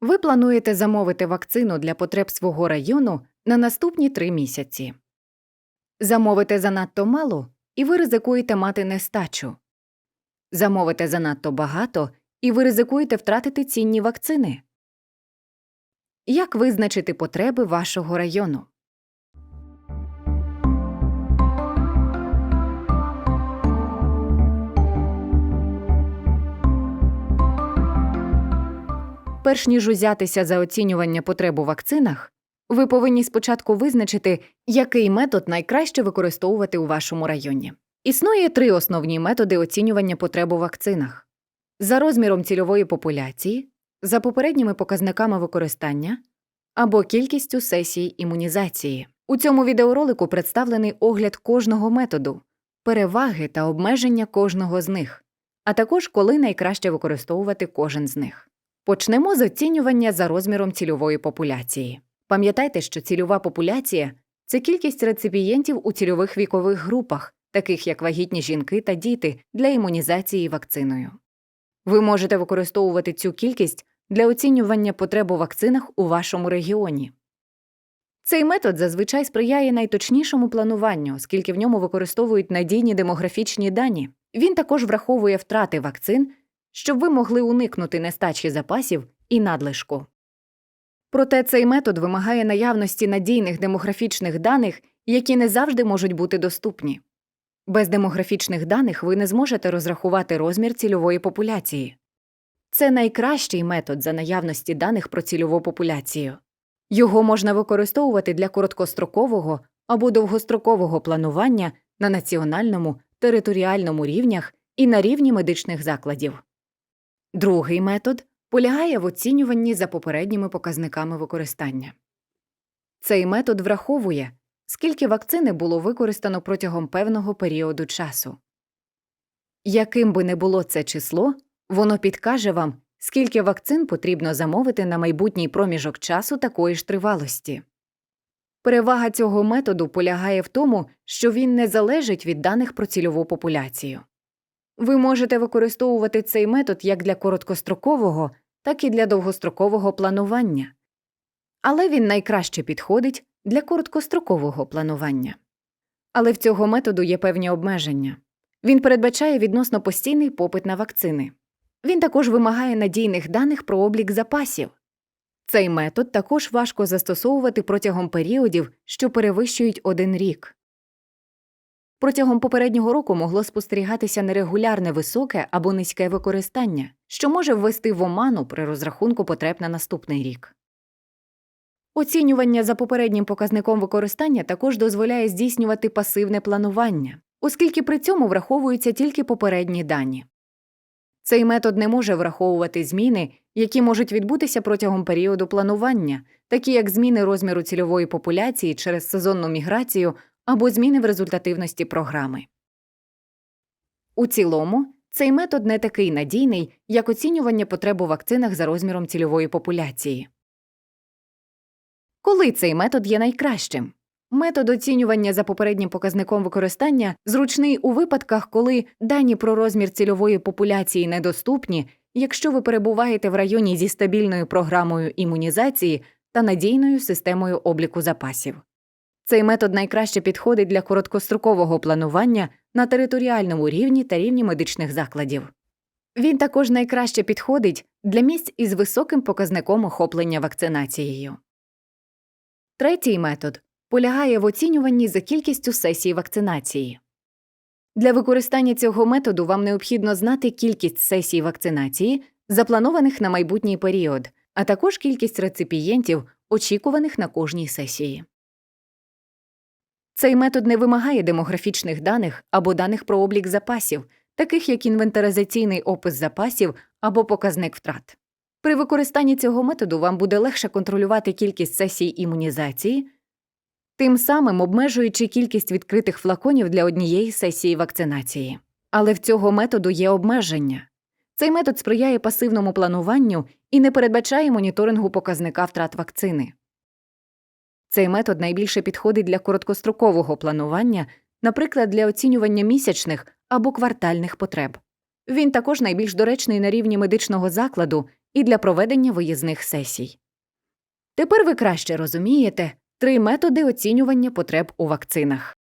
Ви плануєте замовити вакцину для потреб свого району на наступні три місяці. Замовите занадто мало, і ви ризикуєте мати нестачу. Замовите занадто багато, і ви ризикуєте втратити цінні вакцини. Як визначити потреби вашого району? Перш ніж узятися за оцінювання потреб у вакцинах, ви повинні спочатку визначити, який метод найкраще використовувати у вашому районі. Існує три основні методи оцінювання потреб у вакцинах: за розміром цільової популяції, за попередніми показниками використання або кількістю сесій імунізації. У цьому відеоролику представлений огляд кожного методу, переваги та обмеження кожного з них, а також коли найкраще використовувати кожен з них. Почнемо з оцінювання за розміром цільової популяції. Пам'ятайте, що цільова популяція це кількість реципієнтів у цільових вікових групах, таких як вагітні жінки та діти, для імунізації вакциною. Ви можете використовувати цю кількість для оцінювання потреб у вакцинах у вашому регіоні. Цей метод зазвичай сприяє найточнішому плануванню, оскільки в ньому використовують надійні демографічні дані. Він також враховує втрати вакцин, щоб ви могли уникнути нестачі запасів і надлишку. Проте цей метод вимагає наявності надійних демографічних даних, які не завжди можуть бути доступні. Без демографічних даних ви не зможете розрахувати розмір цільової популяції. Це найкращий метод за наявності даних про цільову популяцію. Його можна використовувати для короткострокового або довгострокового планування на національному, територіальному рівнях і на рівні медичних закладів. Другий метод полягає в оцінюванні за попередніми показниками використання. Цей метод враховує, скільки вакцини було використано протягом певного періоду часу. Яким би не було це число, воно підкаже вам, скільки вакцин потрібно замовити на майбутній проміжок часу такої ж тривалості. Перевага цього методу полягає в тому, що він не залежить від даних про цільову популяцію. Ви можете використовувати цей метод як для короткострокового, так і для довгострокового планування, але він найкраще підходить для короткострокового планування. Але в цього методу є певні обмеження. Він передбачає відносно постійний попит на вакцини. Він також вимагає надійних даних про облік запасів. Цей метод також важко застосовувати протягом періодів, що перевищують один рік. Протягом попереднього року могло спостерігатися нерегулярне високе або низьке використання, що може ввести в оману при розрахунку потреб на наступний рік. Оцінювання за попереднім показником використання також дозволяє здійснювати пасивне планування, оскільки при цьому враховуються тільки попередні дані. Цей метод не може враховувати зміни, які можуть відбутися протягом періоду планування, такі як зміни розміру цільової популяції через сезонну міграцію або зміни в результативності програми. У цілому, цей метод не такий надійний, як оцінювання потреб у вакцинах за розміром цільової популяції. Коли цей метод є найкращим? Метод оцінювання за попереднім показником використання зручний у випадках, коли дані про розмір цільової популяції недоступні, якщо ви перебуваєте в районі зі стабільною програмою імунізації та надійною системою обліку запасів. Цей метод найкраще підходить для короткострокового планування на територіальному рівні та рівні медичних закладів. Він також найкраще підходить для місць із високим показником охоплення вакцинацією. Третій метод полягає в оцінюванні за кількістю сесій вакцинації. Для використання цього методу вам необхідно знати кількість сесій вакцинації, запланованих на майбутній період, а також кількість реципієнтів, очікуваних на кожній сесії. Цей метод не вимагає демографічних даних або даних про облік запасів, таких як інвентаризаційний опис запасів або показник втрат. При використанні цього методу вам буде легше контролювати кількість сесій імунізації, тим самим обмежуючи кількість відкритих флаконів для однієї сесії вакцинації. Але в цього методу є обмеження. Цей метод сприяє пасивному плануванню і не передбачає моніторингу показника втрат вакцини. Цей метод найбільше підходить для короткострокового планування, наприклад, для оцінювання місячних або квартальних потреб. Він також найбільш доречний на рівні медичного закладу і для проведення виїзних сесій. Тепер ви краще розумієте три методи оцінювання потреб у вакцинах.